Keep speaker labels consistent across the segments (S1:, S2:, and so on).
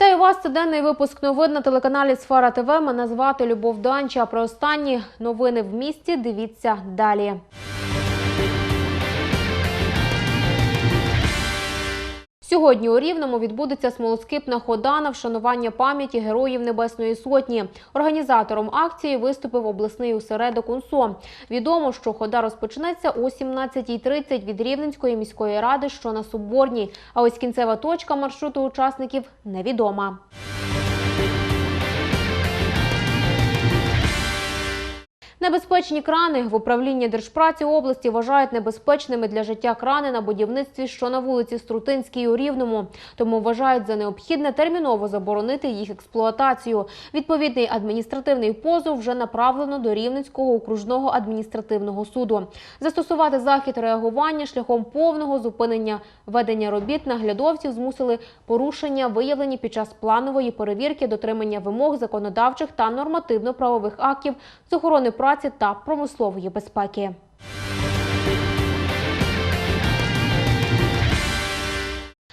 S1: Вітаю вас. Це денний випуск новин на телеканалі Сфера ТВ. Мене звати Любов Данча. Про останні новини в місті дивіться далі. Сьогодні у Рівному відбудеться смолоскипна хода на вшанування пам'яті героїв Небесної Сотні. Організатором акції виступив обласний осередок УНСО. Відомо, що хода розпочнеться о 17.30 від Рівненської міської ради, що на Соборній. А ось кінцева точка маршруту учасників невідома. Небезпечні крани в управлінні Держпраці області вважають небезпечними для життя крани на будівництві, що на вулиці Струтинській у Рівному. Тому вважають за необхідне терміново заборонити їх експлуатацію. Відповідний адміністративний позов вже направлено до Рівненського окружного адміністративного суду. Застосувати захід реагування шляхом повного зупинення ведення робіт наглядовців змусили порушення, виявлені під час планової перевірки дотримання вимог законодавчих та нормативно-правових актів з охорони праці та промислової безпеки.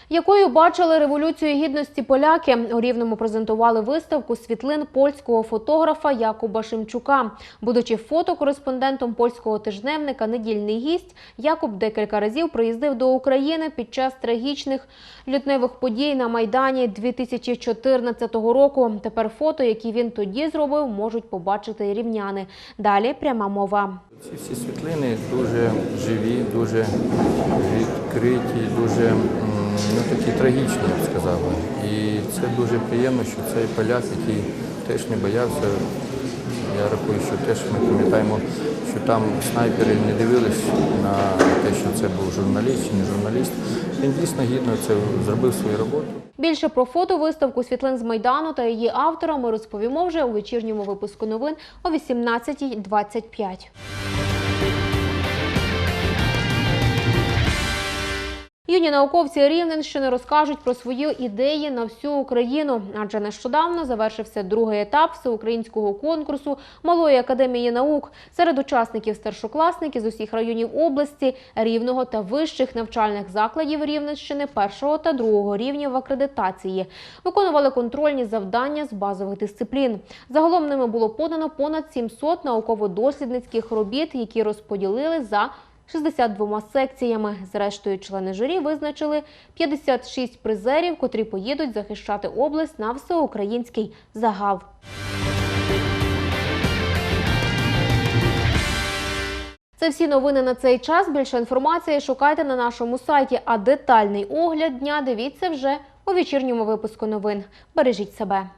S1: Якою бачили революцію гідності поляки у рівному презентували виставку світлин польського фотографа Якуба Шимчука. Будучи фотокореспондентом польського тижневника Недільний гість, Якуб декілька разів приїздив до України під час трагічних лютневих подій на майдані 2014 року. Тепер фото, які він тоді зробив, можуть побачити рівняни. Далі пряма мова.
S2: Ці всі світлини дуже живі, дуже відкриті, дуже ну, такі трагічні, я б сказав. І це дуже приємно, що цей поляк, який теж не боявся, я рахую, що теж ми пам'ятаємо, що там снайпери не дивились на те, що це був журналіст чи не журналіст. Він дійсно гідно це зробив свою роботу.
S1: Більше про фотовиставку світлин з Майдану та її автора ми розповімо вже у вечірньому випуску новин о 18.25. Юні науковці Рівненщини розкажуть про свої ідеї на всю Україну, адже нещодавно завершився другий етап всеукраїнського конкурсу Малої академії наук. Серед учасників старшокласники з усіх районів області, рівного та вищих навчальних закладів Рівненщини першого та другого рівнів акредитації. Виконували контрольні завдання з базових дисциплін. Загалом ними було подано понад 700 науково-дослідницьких робіт, які розподілили за 62 секціями. Зрештою, члени журі визначили 56 призерів, котрі поїдуть захищати область на всеукраїнський загал. Це всі новини на цей час. Більше інформації шукайте на нашому сайті. А детальний огляд дня дивіться вже у вечірньому випуску новин. Бережіть себе.